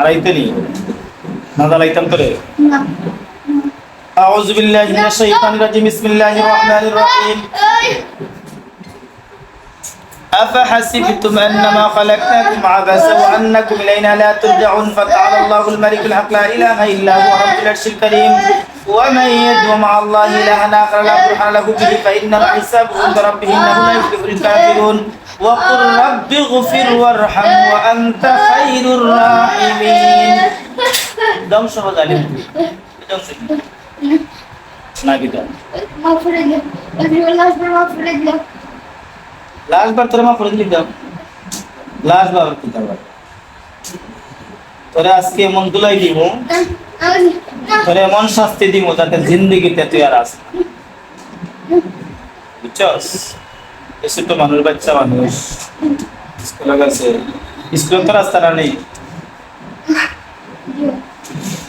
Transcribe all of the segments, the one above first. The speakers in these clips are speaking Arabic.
আড়াইতে নি না দাঁড়াইতাম করে না أعوذ بالله من الشيطان الرجيم بسم الله الرحمن الرحيم أفحسبتم أنما خلقناكم عبثا وأنكم إلينا لا ترجعون فتعالى الله الملك الحق لا إله إلا هو رب العرش الكريم ومن يدعو مع الله إلها آخر لا برهان له به فإنما حسابه عند ربه إنه لا يفلح الكافرون وقل رب اغفر وارحم وأنت خير الراحمين আমিন ধ্বংস হো জালিম ধ্বংস লাস্টবার তোরা মা ফরে দিলি দাও লাস্টবার কি তারবার তোরা আজকে এমন দুলাই দিব তোরা এমন শাস্তি দিব যাতে জিন্দগিতে তুই আর আস বুঝছস এসে তো মানুষ বাচ্চা মানুষ স্কুলে গেছে স্কুলে তো রাস্তাটা নেই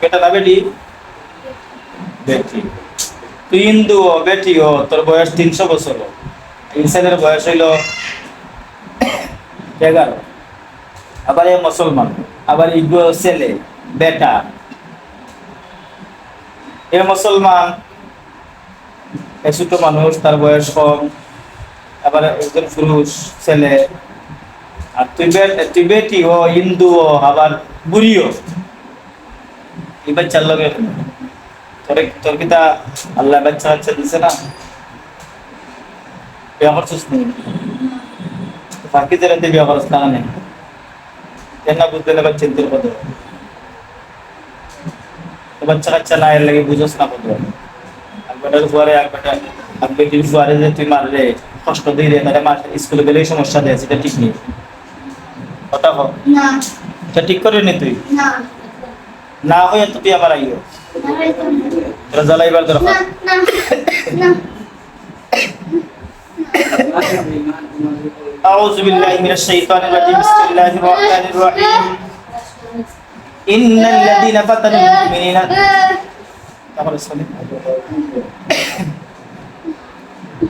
বেটা তুই ও বেটি, ও, তোর বয়স তিনশো বছর। বয়স হইল এগারো। আবার এ মুসলমান, আবার ইগো ছেলে, বেটা। এ মুসলমান, এ ছোট মানুষ, তার বয়স কম। আবার একজন পুরুষ ছেলে। আর তুই তুই বেটি, ও হিন্দু ও আবার বুড়িও। এই বাচ্চার লগে তোর তোর কিতা আল্লাহ বাচ্চা বাচ্চা দিছে না? বিয়া করছিস নি বিয়া করছ না নেই। কেন বুঝতে না বাচ্চা তোর কত তো বাচ্চা কাচ্চা না এর লাগে বুঝোস না কত পরে পরে যে তুই মারলে কষ্ট দিয়ে তাহলে স্কুলে গেলেই সমস্যা দেয় সেটা ঠিক নেই। কথা হোক এটা ঠিক করে নি তুই? না। না হয়ে তো তুই আমার আইও তোরা জ্বালাইবার না দরকার না না أعوذ بالله من الشيطان الرجيم بسم الله الرحمن الرحيم إن الذين فتنوا المؤمنين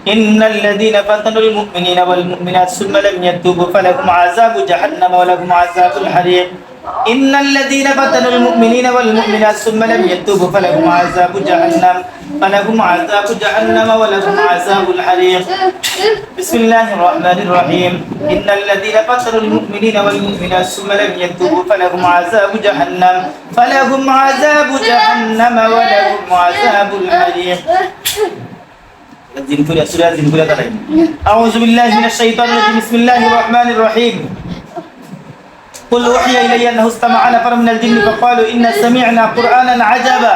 إن الذين فتنوا المؤمنين والمؤمنات ثم لم يتوبوا فلهم عذاب جهنم ولهم عذاب الحريق إن الذين فتنوا المؤمنين والمؤمنات ثم لم يتوبوا فلهم عذاب جهنم فلهم عذاب جهنم ولهم عذاب الحريق. بسم الله الرحمن الرحيم إن الذين فتنوا المؤمنين والمؤمنات ثم لم يتوبوا فلهم عذاب جهنم فلهم عذاب جهنم ولهم عذاب الحريق. أعوذ بالله من الشيطان الرجيم بسم الله الرحمن الرحيم قل أوحي إلي أنه استمع نفر من الجن فقالوا إنا سمعنا قرآنا عجبا.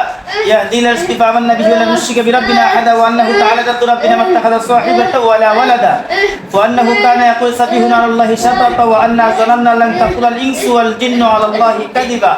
يهدي إلى الرشد فآمنا به ولن نشرك بربنا أحدا وأنه تعالى جد ربنا ما اتخذ صاحبة ولا ولدا. وأنه كان يقول سفيهنا على الله شططا وأنا ظننا لن تقول الإنس والجن على الله كذبا.